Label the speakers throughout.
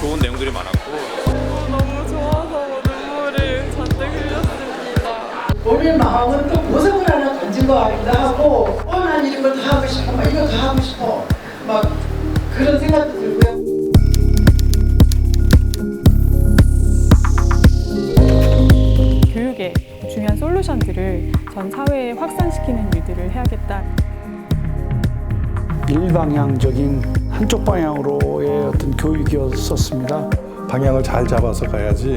Speaker 1: 좋은 내용들이 많았고
Speaker 2: 너무 좋아서 눈물을 잔뜩 흘렸습니다.
Speaker 3: 본인 마음은 또 보석을 하나 던진 것 같기도 하고 어난 이런 거다 하고 싶어 막 이거 다 하고 싶어 막 그런 생각도 들고요
Speaker 2: 교육의 중요한 솔루션들을 전 사회에 확산시키는 일들을 해야겠다.
Speaker 4: 일방향적인 한쪽 방향으로의 어떤 교육이었었습니다.
Speaker 5: 방향을 잘 잡아서 가야지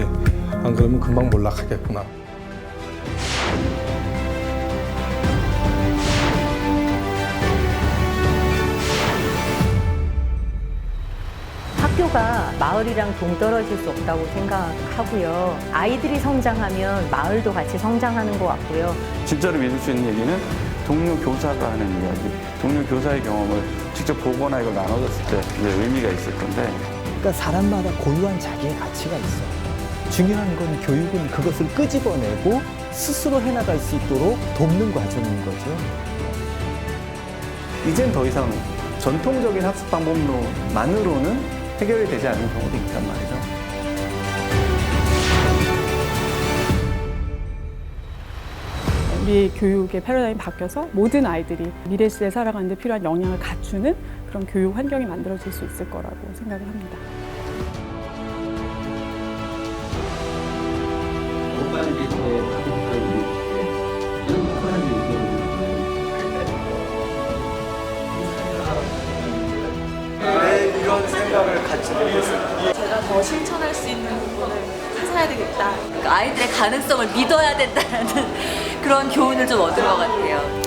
Speaker 5: 안 그러면 금방 몰락하겠구나.
Speaker 6: 학교가 마을이랑 동떨어질 수 없다고 생각하고요. 아이들이 성장하면 마을도 같이 성장하는 것 같고요.
Speaker 7: 진짜로 믿을 수 있는 얘기는 동료 교사가 하는 이야기, 동료 교사의 경험을 직접 보거나 이걸 나눠줬을 때 이제 의미가 있을 건데
Speaker 8: 그러니까 사람마다 고유한 자기의 가치가 있어. 중요한 건 교육은 그것을 끄집어내고 스스로 해나갈 수 있도록 돕는 과정인 거죠.
Speaker 9: 이젠 더 이상 전통적인 학습 방법만으로는 해결이 되지 않는 경우도 있단 말이죠.
Speaker 2: 우리 교육의 패러다임이 바뀌어서 모든 아이들이 미래 시대에 살아가는 데 필요한 역량을 갖추는 그런 교육 환경이 만들어질 수 있을 거라고 생각을 합니다.
Speaker 10: 제가 더 실천할 수 있는 부분을 찾아야 되겠다. 그러니까 아이들의 가능성을 믿어야 된다는 그런 교훈을 좀 얻은 것 같아요.